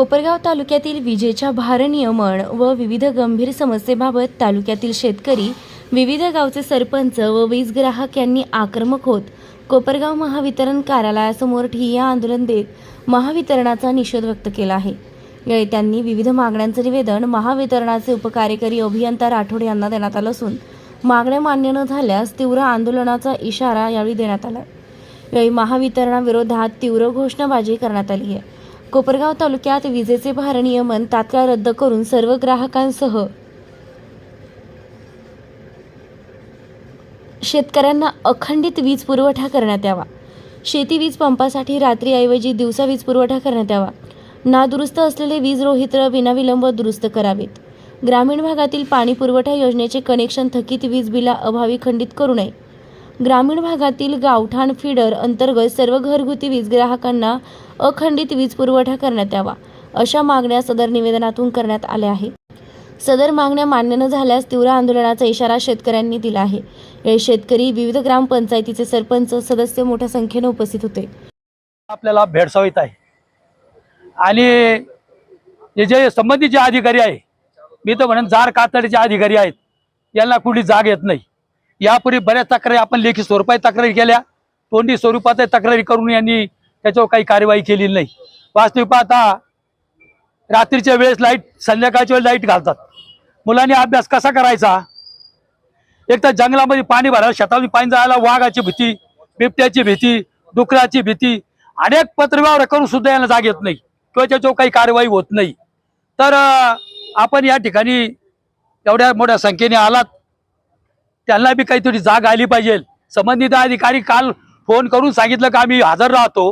कोपरगाव तालुक्यातील विजेच्या भारनियमन व विविध गंभीर समस्येबाबत तालुक्यातील शेतकरी विविध गावचे सरपंच व वीज ग्राहक यांनी आक्रमक होत कोपरगाव महावितरण कार्यालयासमोर ठिय्या आंदोलन देत महावितरणाचा निषेध व्यक्त केला आहे. यावेळी त्यांनी विविध मागण्यांचं निवेदन महावितरणाचे उपकार्यकारी अभियंता राठोड यांना देण्यात आलं असून मागण्या मान्य न झाल्यास तीव्र आंदोलनाचा इशारा यावेळी देण्यात आला. यावेळी महावितरणाविरोधात तीव्र घोषणाबाजी करण्यात आली आहे. कोपरगाव तालुक्यात विजेचे भारनियमन तात्काळ रद्द करून सर्व ग्राहकांसह शेतकऱ्यांना अखंडित वीज पुरवठा करण्यात यावा. शेती वीज पंपासाठी रात्रीऐवजी दिवसा वीज पुरवठा करण्यात यावा. नादुरुस्त असलेले वीज रोहित्र विनाविलंब दुरुस्त करावेत. ग्रामीण भागातील पाणी पुरवठा योजनेचे कनेक्शन थकीत वीज बिला अभावी खंडित करू नये. ग्रामीण भागातील गावठाण फिडर अंतर्गत सर्व घरगुती वीज ग्राहकांना अखंडित वीज पुरवठा करण्यात यावा अशा मागण्या सदर निवेदनातून करण्यात आल्या आहेत. सदर मागण्या मान्य न झाल्यास तीव्र आंदोलनाचा इशारा शेतकऱ्यांनी दिला आहे. शेतकरी विविध ग्रामपंचायतीचे सरपंच सदस्य मोठ्या संख्येने उपस्थित होते. आपल्याला भेडसावित आहे. आणि हे जे संबंधित जे अधिकारी आहे मी तर म्हणेन जार कातडीचे अधिकारी आहेत. यांना कुठली जाग येत नाही. यापूर्वी बऱ्याच तक्रारी आपण लेखी स्वरूपात तक्रारी केल्या. तोंडी स्वरूपात तक्रारी करून यांनी त्याच्यावर काही कार्यवाही केलेली नाही. वास्तविक पाहता रात्रीच्या वेळेस लाइट संध्याकाळच्या वेळेस लाइट घालतात. मुलांनी अभ्यास कसा करायचा? एक तर जंगलामध्ये पाणी भरायला शेतामध्ये पाणी जायला वाघाची भीती बिबट्याची भीती डुकराची भीती अनेक पत्रव्यवहार करून सुद्धा यांना जाग येत नाही किंवा त्याच्यावर काही कार्यवाही होत नाही. तर आपण या ठिकाणी एवढ्या मोठ्या संख्येने आलात. त्यांना बी काहीतरी जाग आली पाहिजे. संबंधित अधिकारी काल फोन करून सांगितलं का आम्ही हजर राहतो.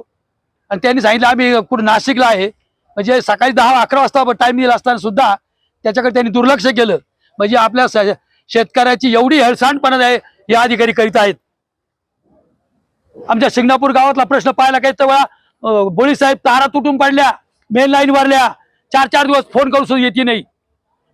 आणि त्यांनी सांगितलं आम्ही कुठं नाशिकला आहे. म्हणजे सकाळी दहा अकरा वाजता टाइम दिला असताना सुद्धा त्याच्याकडे त्यांनी दुर्लक्ष केलं. म्हणजे आपल्या शेतकऱ्याची एवढी हेळसांडपणा आहे हे अधिकारी करीत आहेत. आमच्या शिंगणापूर गावातला प्रश्न पाहायला काही तेव्हा बोळी साहेब तारा तुटून पडल्या मेन लाईन वरल्या चार चार दिवस फोन करून सुद्धा येते नाही.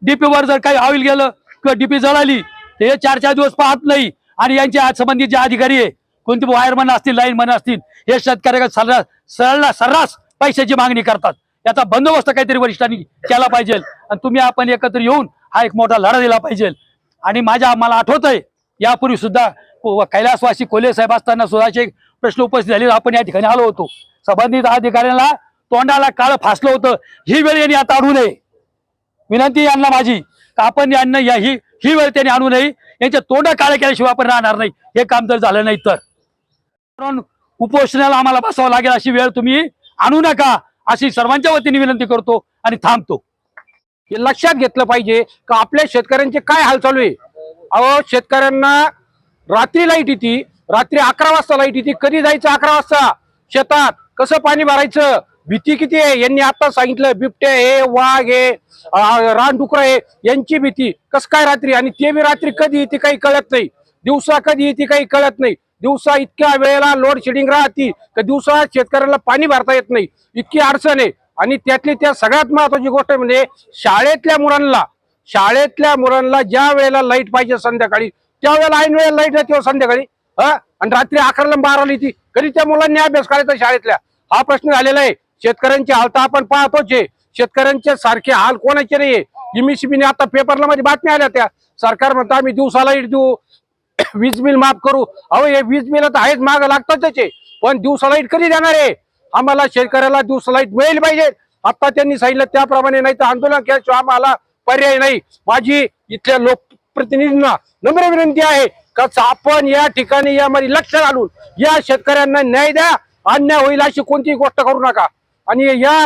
डीपी वर जर काही ऑइल गेलं किंवा डीपी जळाली तर हे चार चार दिवस पाहत नाही. आणि यांचे आज संबंधित जे अधिकारी आहे कोणते वायरमन असतील लाईनमन असतील हे शेतकऱ्याकडे सर्रास सरळ सर्रास पैशाची मागणी करतात. याचा बंदोबस्त काहीतरी वरिष्ठांनी केला पाहिजे. आणि तुम्ही आपण एकत्र येऊन हा एक मोठा लढा दिला पाहिजे. आणि माझ्या मला आठवत आहे यापूर्वी सुद्धा कैलासवासी कोले साहेब असताना सुद्धा असे प्रश्न उपस्थित झाले आपण या ठिकाणी आलो होतो. संबंधित अधिकाऱ्यांना तोंडाला काळ फासलं होतं. ही वेळ यांनी आता आणू नये. विनंती यांना माझी. का आपण यांना या ही ही वेळ त्यांनी आणू नये. यांच्या तोंड काळे केल्याशिवाय आपण राहणार नाही. हे काम जर झालं नाही तर. उपोषणाला आम्हाला बसावं लागेल अशी वेळ तुम्ही आणू नका. अशी सर्वांच्या वतीने विनंती करतो आणि थांबतो. हे लक्षात घेतलं पाहिजे का आपल्या शेतकऱ्यांचे काय हाल चालू आहे? अहो शेतकऱ्यांना रात्री लाइट येते. रात्री अकरा वाजता लाइट येते. कधी जायचं अकरा वाजता? शेतात. कसं पाणी भरायचं? भीती किती आहे? यांनी आता सांगितलं बिबटे हे वाघ हे रानडुकर आहे यांची भीती. कस काय रात्री? आणि ते बी रात्री कधी येते काही कळत नाही. दिवसा कधी येते काही कळत नाही. दिवसा इतक्या वेळेला लोड शेडिंग राहते का दिवसा शेतकऱ्याला पाणी भरता येत नाही. इतकी अडचण आहे. आणि त्यातली त्या सगळ्यात महत्वाची गोष्ट म्हणजे शाळेतल्या मुलांना शाळेतल्या मुलांना ज्या वेळेला लाइट पाहिजे संध्याकाळी त्यावेळेला ऐन वेळेला लाइट राहते हो संध्याकाळी. हा? आणि रात्री अकराला बाराला येते. कधी त्या मुलांनी अभ्यास करायचा शाळेतल्या? हा प्रश्न झालेला आहे. शेतकऱ्यांचे हाल तर आपण पाहतोच आहे. शेतकऱ्यांचे सारखे हाल कोणाचे नाहीये. इमिसिबीने आता पेपरला मध्ये बातम्या आल्या त्या. सरकार म्हणतं आम्ही दिवसाला देऊ. वीज बिल माफ करू. अहो हे वीज बिल तर आहेच माग लागतातच त्याचे पण दिवसा लाइट कधी देणार आहे आम्हाला शेतकऱ्याला दिवसा लाइट मिळेल पाहिजे. आता त्यांनी सांगितलं त्याप्रमाणे नाही तर आंदोलन केल्याशिवाय आम्हाला पर्याय नाही. माझी इथल्या लोकप्रतिनिधींना नम्र विनंती आहे का आपण या ठिकाणी यामध्ये लक्ष घालून या शेतकऱ्यांना न्याय द्या. अन्याय होईल अशी कोणतीही गोष्ट करू नका. आणि या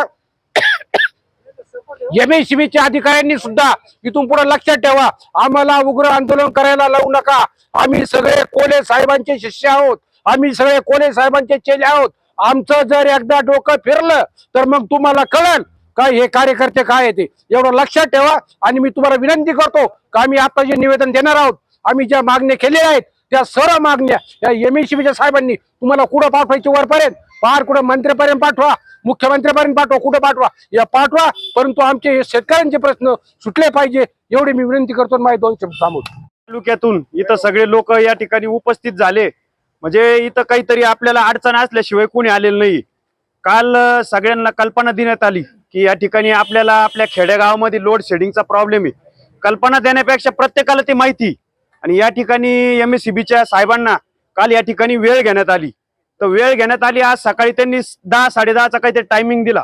एमएसीबीच्या अधिकाऱ्यांनी सुद्धा इथून पुढे लक्षात ठेवा. आम्हाला उग्र आंदोलन करायला लावू नका. आम्ही सगळे कोले साहेबांचे शिष्य आहोत. आम्ही सगळे कोले साहेबांचे चेले आहोत. आमचं जर एकदा डोकं फिरलं तर मग तुम्हाला कळेल काय हे कार्यकर्ते काय आहे ते. एवढं लक्षात ठेवा आणि मी तुम्हाला विनंती करतो का आम्ही आता जे निवेदन देणार आहोत आम्ही ज्या मागण्या केलेल्या आहेत त्या सर्व मागण्या या एमएसीबीच्या साहेबांनी तुम्हाला कुठं पाठवायची वरपर्यंत पार कुठं मंत्र्यापर्यंत पाठवा मुख्यमंत्र्यापर्यंत पाठवा कुठं पाठवा? या पाठवा परंतु आमचे हे शेतकऱ्यांचे प्रश्न सुटले पाहिजे एवढी मी विनंती करतो माझे दोन शब्द थांबून तालुक्यातून इथं सगळे लोक या ठिकाणी उपस्थित झाले. म्हणजे इथं काहीतरी आपल्याला अडचण असल्याशिवाय कोणी आलेलं नाही. काल सगळ्यांना कल्पना देण्यात आली की या ठिकाणी आपल्याला आपल्या खेडेगावामध्ये लोड शेडिंगचा प्रॉब्लेम आहे. कल्पना देण्यापेक्षा प्रत्येकाला ती माहिती. आणि या ठिकाणी एम एस साहेबांना काल या ठिकाणी वेळ घेण्यात आली. तर वेळ घेण्यात आली. आज सकाळी त्यांनी दहा साडेदहाचा काहीतरी टायमिंग दिला.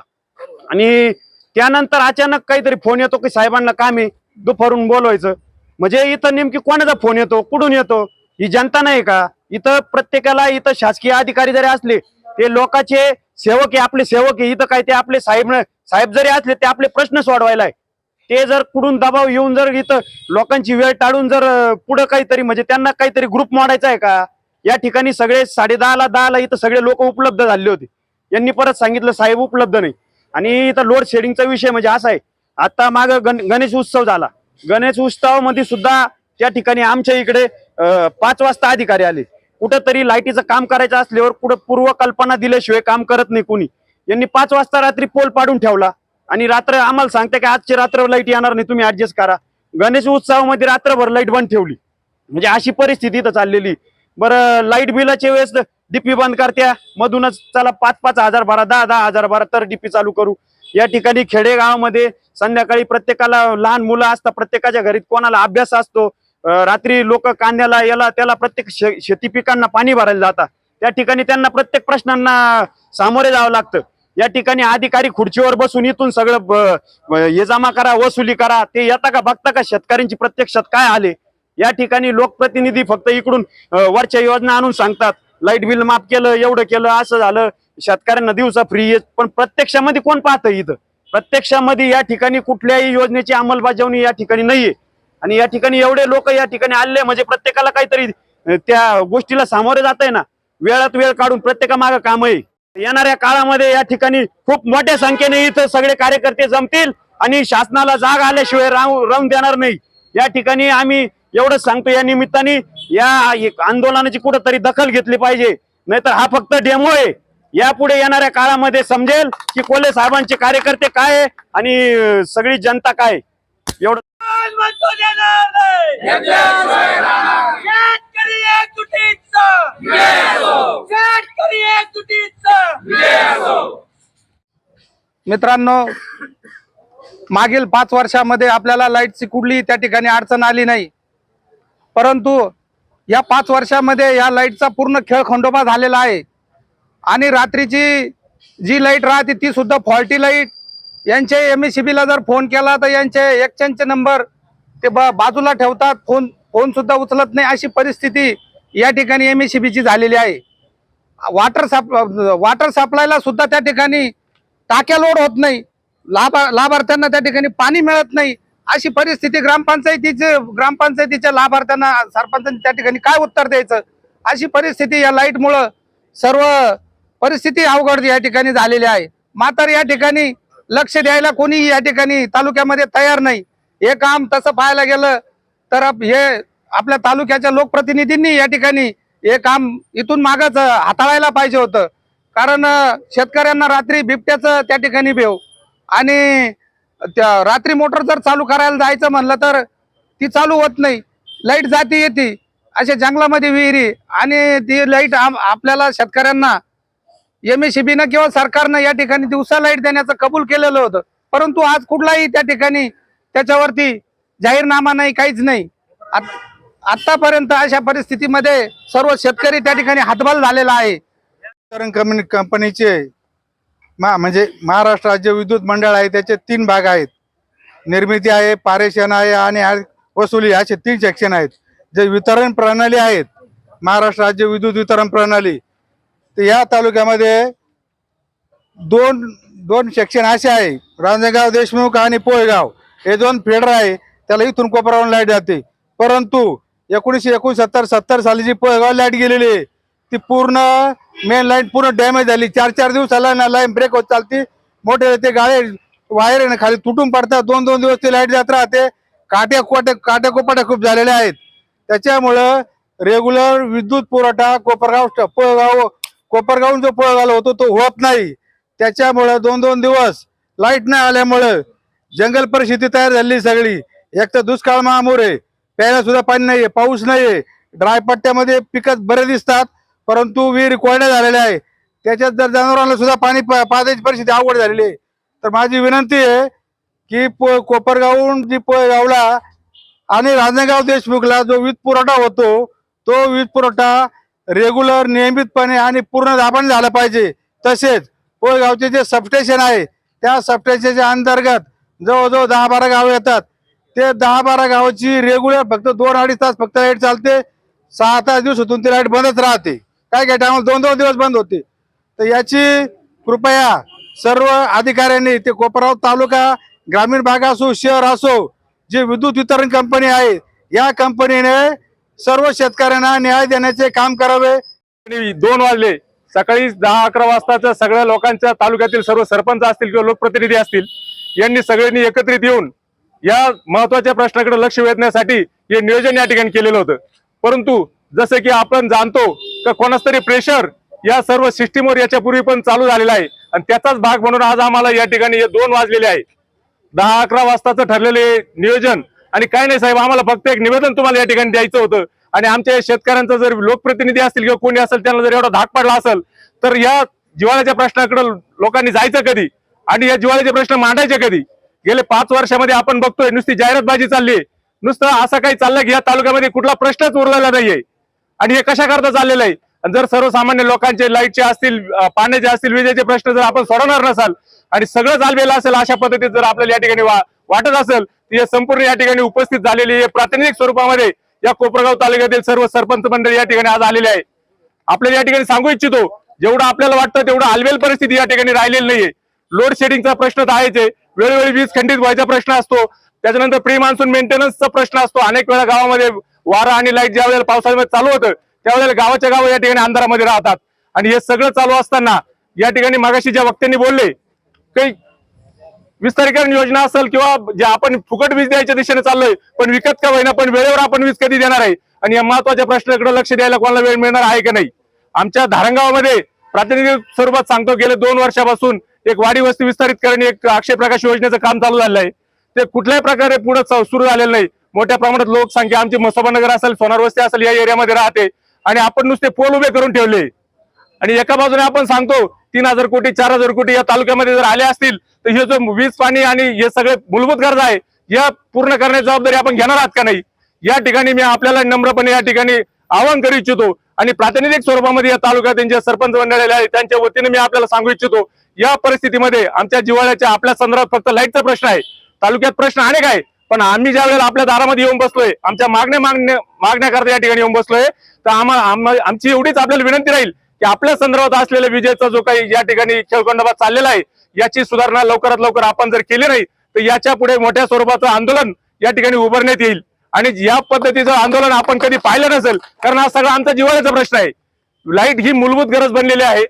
आणि त्यानंतर अचानक काहीतरी फोन येतो की साहेबांना काम आहे दुपारून बोलवायचं. म्हणजे इथं नेमकी कोणाचा फोन येतो कुठून येतो? ही जनता नाही का? इथं प्रत्येकाला इथं शासकीय अधिकारी जरी असले ते लोकांचे सेवक आहे आपले सेवक आहे. इथं काय ते आपले साहेब साहेब जरी असले ते आपले प्रश्न सोडवायला आहे ते जर कुठून दबाव येऊन जर इथं लोकांची वेळ टाळून जर पुढं काहीतरी म्हणजे त्यांना काहीतरी ग्रुप मोडायचा आहे का? या ठिकाणी सगळे साडे दहाला दहाला इथं सगळे लोक उपलब्ध झाले होते. यांनी परत सांगितलं साहेब उपलब्ध नाही. आणि इथं लोड शेडिंगचा विषय म्हणजे असा आहे. आता माग गण गणेश उत्सव झाला. गणेश उत्सवामध्ये सुद्धा त्या ठिकाणी आमच्या इकडे पाच वाजता अधिकारी आले. कुठंतरी लाईटीचं काम करायचं असल्यावर कुठं पूर्वकल्पना दिल्याशिवाय काम करत नाही कोणी. यांनी पाच वाजता रात्री पोल पाडून ठेवला. आणि रात्र आम्हाला सांगते की आजची रात्र लाइट येणार नाही तुम्ही ऍडजस्ट करा. गणेश उत्सवामध्ये रात्रभर लाइट बंद ठेवली. म्हणजे अशी परिस्थिती इथं चाललेली. बरं लाइट बिलाच्या वेळेस डीपी बंद करत्या. मधूनच चला पाच पाच हजार भरा दहा दहा हजार भरा तर डीपी चालू करू. या ठिकाणी खेडेगावामध्ये संध्याकाळी प्रत्येकाला लहान मुलं असतात प्रत्येकाच्या घरी कोणाला अभ्यास असतो रात्री लोक कांद्याला याला त्याला प्रत्येक शे- शेती पिकांना पाणी भरायला जातात. त्या ठिकाणी त्यांना प्रत्येक प्रश्नांना सामोरे जावं लागतं. या ठिकाणी अधिकारी खुर्चीवर बसून इथून सगळं ब- हे जमा करा वसुली करा ते येता का बघता का शेतकऱ्यांची प्रत्यक्षात काय आले? या ठिकाणी लोकप्रतिनिधी फक्त इकडून वरच्या योजना आणून सांगतात लाइट बिल माफ केलं एवढं केलं असं झालं. शेतकऱ्यांना दिवसा फ्री पण प्रत्यक्षामध्ये कोण पाहतं इथं? प्रत्यक्षामध्ये या ठिकाणी कुठल्याही योजनेची अंमलबजावणी या ठिकाणी नाहीये. आणि या ठिकाणी एवढे लोक या ठिकाणी आले म्हणजे प्रत्येकाला काहीतरी त्या गोष्टीला सामोरे जात आहे ना. वेळात वेळ काढून प्रत्येकामागं काम आहे. येणाऱ्या काळामध्ये या ठिकाणी खूप मोठ्या संख्येने इथं सगळे कार्यकर्ते जमतील आणि शासनाला जाग आल्याशिवाय राहून राहून देणार नाही. या ठिकाणी आम्ही एवढंच सांगतो या निमित्ताने या एक आंदोलनाची कुठंतरी दखल घेतली पाहिजे. नाहीतर हा फक्त डेमो आहे. यापुढे येणाऱ्या काळामध्ये समजेल की कोल्हे साहेबांचे कार्यकर्ते काय आहे आणि सगळी जनता काय एवढं मित्रांनो मागील पाच वर्षामध्ये आपल्याला लाईटची कुठली त्या ठिकाणी अडचण आली नाही. परंतु या पाच वर्षामध्ये या लाईटचा पूर्ण खेळ खंडोबा झालेला आहे. आणि रात्रीची जी लाइट राहते ती सुद्धा फॉल्टी लाइट. यांचे एम एस सी बीला जर फोन केला तर यांचे एक्सचेंजचे नंबर ते ब बाजूला ठेवतात. फोन फोनसुद्धा उचलत नाही. अशी परिस्थिती या ठिकाणी एम एस सी बीची झालेली आहे. वॉटर सप वॉटर सप्लायला सुद्धा त्या ठिकाणी टाक्या लोड होत नाही. लाभा लाभार्थ्यांना त्या ठिकाणी पाणी मिळत नाही. अशी परिस्थिती ग्रामपंचायतीचे ग्रामपंचायतीच्या लाभार्थ्यांना सरपंचांनी त्या ठिकाणी काय उत्तर द्यायचं? अशी परिस्थिती या लाईटमुळं सर्व परिस्थिती अवघड या ठिकाणी झालेली आहे. मात्र या ठिकाणी लक्ष द्यायला कोणी या ठिकाणी तालुक्यामध्ये तयार नाही. हे काम तसं पाहायला गेलं तर हे आपल्या तालुक्याच्या लोकप्रतिनिधींनी या ठिकाणी हे काम इथून मागच हाताळायला पाहिजे होतं. कारण शेतकऱ्यांना रात्री बिबट्याचं त्या ठिकाणी भेव आणि त्या रात्री मोटर जर चालू करायला जायचं म्हणलं तर ती चालू होत नाही. लाइट जाती येते. अशा जंगलामध्ये विहिरी आणि ती लाइट आपल्याला शेतकऱ्यांना एम एस किंवा सरकारनं या ठिकाणी दिवसा लाइट देण्याचं कबूल केलेलं होतं. परंतु आज कुठलाही त्या ठिकाणी त्याच्यावरती जाहीरनामा नाही काहीच नाही. आत- आतापर्यंत अशा परिस्थितीमध्ये सर्व शेतकरी त्या ठिकाणी हातभार झालेला आहे. वितरण कंपनीचे मा म्हणजे महाराष्ट्र राज्य विद्युत मंडळ आहे त्याचे तीन भाग आहेत. निर्मिती आहे पारेषण आहे आणि वसुली असे तीन सेक्शन आहेत. जे वितरण प्रणाली आहेत महाराष्ट्र राज्य विद्युत वितरण प्रणाली. तर या तालुक्यामध्ये दोन दोन सेक्शन असे आहे. रांजणगाव देशमुख आणि पोळगाव. हे दोन फेडर आहे त्याला इथून कोपरावरून लाइट जाते. परंतु एकोणीसशे एकोणसत्तर सत्तर साली जी पोळगाव लाइट गेलेली आहे ती पूर्ण मेन लाईन पूर्ण डॅमेज झाली. चार चार दिवसाला ना लाईन ब्रेक होत चालती. मोठे ते गाळे वायर आहे ना खाली तुटून पडतात. दोन दोन दिवस ती लाइट जात राहते. काट्या कोट्या काट्या कोपाट्या खूप झालेल्या आहेत. त्याच्यामुळं रेग्युलर विद्युत पुरवठा कोपरगाव स्ट- पोळगाव कोपरगावून जो पोळगाव होतो तो होत नाही. त्याच्यामुळं दोन दोन दिवस लाइट नाही आल्यामुळं जंगल परिस्थिती तयार झाली सगळी. एक तर दुष्काळ महामोर आहे. प्यायला सुद्धा पाणी नाहीये पाऊस नाहीये. ड्राय पट्ट्यामध्ये पिकं बरे दिसतात. परंतु विहीर कोरड्या झालेल्या आहे. त्याच्यात जर जनावरांना सुद्धा पाणी पाजायची परिस्थिती अवघड झालेली आहे. तर माझी विनंती आहे की पो कोपरगावहून जी पोळगावला आणि राजनगाव देशमुखला जो वीज पुरवठा होतो तो वीज पुरवठा रेग्युलर नियमितपणे आणि पूर्ण दाबाने झाला पाहिजे. तसेच पोळगावचे जे सबस्टेशन आहे त्या सबस्टेशनच्या अंतर्गत जवळजवळ दहा बारा गावं येतात. ते दहा बारा गावाची रेग्युलर फक्त दोन अडीच तास फक्त लाइट चालते. सहा तास दिवसातून ती लाइट बंदच राहते. काय काय टायमाला दोन दोन दिवस बंद होते. तर याची कृपया सर्व अधिकाऱ्यांनी ते कोपराव तालुका ग्रामीण भाग असो शहर असो जे विद्युत वितरण कंपनी आहे या कंपनीने सर्व शेतकऱ्यांना न्याय देण्याचे काम करावे. आणि दोन वाजले. सकाळी दहा अकरा वाजताच्या सगळ्या लोकांच्या तालुक्यातील सर्व सरपंच असतील किंवा लोकप्रतिनिधी असतील यांनी सगळ्यांनी एकत्रित येऊन या महत्त्वाच्या प्रश्नाकडे लक्ष वेधण्यासाठी हे नियोजन या ठिकाणी केलेलं होतं. परंतु जसं की आपण जाणतो का कोणाच तरी प्रेशर या सर्व सिस्टीमवर याच्यापूर्वी पण चालू झालेला आहे. आणि त्याचाच भाग म्हणून आज आम्हाला या ठिकाणी हे दोन वाजलेले आहे. दहा अकरा वाजताचं ठरलेले नियोजन. आणि काय नाही साहेब आम्हाला फक्त एक निवेदन तुम्हाला या ठिकाणी द्यायचं होतं. आणि आमच्या शेतकऱ्यांचा जर लोकप्रतिनिधी असतील किंवा कोणी असेल त्यांना जर एवढा धाक पडला असेल तर या जिवाळ्याच्या प्रश्नाकडे लोकांनी जायचं कधी? आणि या जिवाळ्याचे प्रश्न मांडायचे कधी? गेले पाच वर्षामध्ये आपण बघतोय नुसती जाहिरातबाजी चालली नुसतं असं काही चाललं की या तालुक्यामध्ये कुठला प्रश्नच उरलेला नाहीये. आणि हे कशा करता चाललेलं आहे? आणि जर सर्वसामान्य लोकांचे लाईटचे असतील पाण्याचे असतील विजेचे प्रश्न जर आपण सोडवणार नसाल आणि सगळं चाललेलं असेल अशा पद्धतीत जर आपल्याला या ठिकाणी वा- वाटत असेल तर हे संपूर्ण या ठिकाणी उपस्थित झालेली हे प्रातिनिधिक स्वरूपामध्ये या कोपरगाव तालुक्यातील सर्व सरपंच मंडळी या ठिकाणी आज आलेले आहे. आपल्याला या ठिकाणी सांगू इच्छितो जेवढं आपल्याला वाटतं तेवढं हलवेल परिस्थिती या ठिकाणी राहिलेली नाहीये. लोड शेडिंगचा प्रश्न तर आहेच आहे. वेळोवेळी वीज खंडित व्हायचा प्रश्न असतो. त्याच्यानंतर प्री मान्सून मेंटेनन्सचा प्रश्न असतो. अनेक वेळा गावामध्ये वारा आणि लाइट ज्या वेळेला पावसाळ्यामध्ये चालू होतं त्यावेळेला गावाच्या गाव या ठिकाणी अंधारामध्ये राहतात. आणि हे सगळं चालू असताना या ठिकाणी मागाशी ज्या वक्त्यांनी बोलले काही विस्तारीकरण योजना असेल किंवा जे आपण फुकट वीज द्यायच्या दिशेने चाललोय पण विकत का होईना पण वेळेवर आपण वीज कधी देणार आहे? आणि या महत्त्वाच्या प्रश्नाकडे लक्ष द्यायला कोणाला वेळ मिळणार आहे का नाही? आमच्या धारणगावामध्ये प्रातिनिधिक स्वरूपात सांगतो गेले दोन वर्षापासून एक वाडी वस्ती विस्तारित करणे एक अक्षय प्रकाश योजनेचं काम चालू झालं आहे ते कुठल्याही प्रकारे पुढे सुरू झालेलं नाही. मोठ्या प्रमाणात लोकसंख्या आमची मसोबानगर असेल सोनार वस्ती असेल या एरियामध्ये राहते. आणि आपण नुसते पोल उभे करून ठेवले. आणि एका बाजूने आपण सांगतो तीन हजार कोटी चार हजार कोटी या तालुक्यामध्ये जर आले असतील तर हे जो वीज पाणी आणि हे सगळे मूलभूत गरजा आहे या पूर्ण करण्याची जबाबदारी आपण घेणार आहात का नाही? या ठिकाणी मी आपल्याला नम्रपणे या ठिकाणी आवाहन करू इच्छितो. आणि प्रातिनिधिक स्वरूपामध्ये या तालुक्यातील जे सरपंच मंडळी आहे त्यांच्या वतीने मी आपल्याला सांगू इच्छितो या परिस्थितीमध्ये आमच्या जिवाळ्याच्या आपल्या संदर्भात फक्त लाईटचा प्रश्न आहे. तालुक्यात प्रश्न अनेक आहे. पण आम्ही ज्या वेळेला आपल्या दारामध्ये येऊन बसलोय आमच्या मागण्या मागण्या मागण्याकरता या ठिकाणी येऊन बसलोय तर आम्हाला आम्हा- आमची एवढीच आपल्याला विनंती राहील की आपल्या संदर्भात असलेल्या विजेचा जो काही या ठिकाणी खेळखंडोबा चाललेला आहे याची सुधारणा लवकरात लवकर आपण जर केली नाही तर याच्यापुढे मोठ्या स्वरूपाचं आंदोलन या ठिकाणी उभारण्यात येईल. आणि या पद्धतीचं आंदोलन आपण कधी पाहिलं नसेल कारण हा सगळा आमचा जिवाळ्याचा प्रश्न आहे. लाइट ही मूलभूत गरज बनलेली आहे.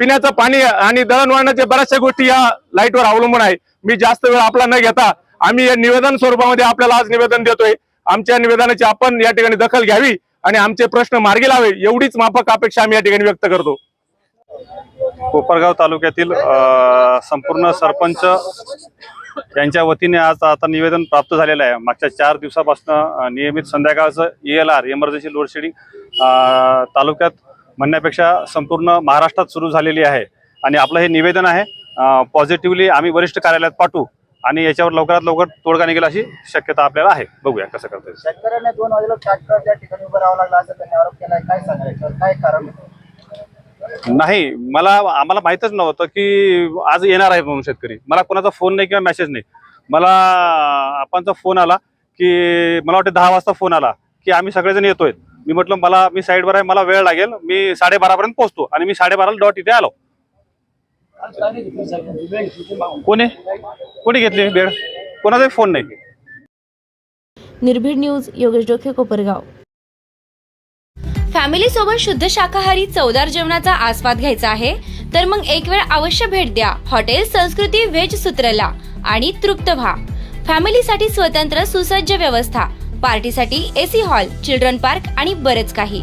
पिण्याचं पाणी आणि दळणवळणाच्या बऱ्याचशा गोष्टी या लाईटवर अवलंबून आहे. मी जास्त वेळ आपला न घेता आम्ही या निवेदन स्वरूपामध्ये आपल्याला आज निवेदन देतोय. आमच्या निवेदनाची आपण या ठिकाणी दखल घ्यावी आणि आमचे प्रश्न मार्गी लावे एवढीच माफक अपेक्षा आम्ही या ठिकाणी व्यक्त करतो. कोपरगाव तालुक्यातील संपूर्ण सरपंच यांच्या वतीने आज आता निवेदन प्राप्त झालेलं आहे. मागच्या चार दिवसापासून नियमित संध्याकाळचं E L R emergency load shedding तालुक्यात म्हणण्यापेक्षा संपूर्ण महाराष्ट्रात सुरू झालेली आहे. आणि आपलं हे निवेदन आहे पॉझिटिव्हली आम्ही वरिष्ठ कार्यालयात पाठवू. आणि याच्यावर लवकरात लवकर तोडगा निघेल अशी शक्यता आपल्याला आहे. बघूया कसं करता येईल. शेतकऱ्यांना दोन वाजेला ट्रॅक्टर त्या ठिकाणी उभं राहावं लागलं असं त्यांनी आरोप केलाय. काय सांगायचं काय कारण नाही मला आम्हाला माहीतच नव्हतं की आज येणार आहे म्हणून शेतकरी. मला कोणाचा फोन नाही किंवा मेसेज नाही. मला आपणचा फोन आला की मला वाटतं दहा वाजता फोन आला की आम्ही सगळेजण येतोय. मी म्हटलं मला मी साईडवर आहे मला वेळ लागेल. मी साडेबारापर्यंत पोहोचतो आणि मी साडेबाराला डॉट इथे आलो. कोणी? कोणी घेतली बेड? कोणाचाही फोन नाही. निर्भीड न्यूज योगेश डोके कोपरगाव. फॅमिली सोबत शुद्ध शाकाहारी चवदार जेवणाचा आस्वाद घ्यायचा आहे तर मग एक वेळ अवश्य भेट द्या. हॉटेल संस्कृती व्हेज सूत्रला आणि तृप्त व्हा. फॅमिलीसाठी स्वतंत्र सुसज्ज व्यवस्था. पार्टीसाठी एसी हॉल चिल्ड्रन पार्क आणि बरेच काही.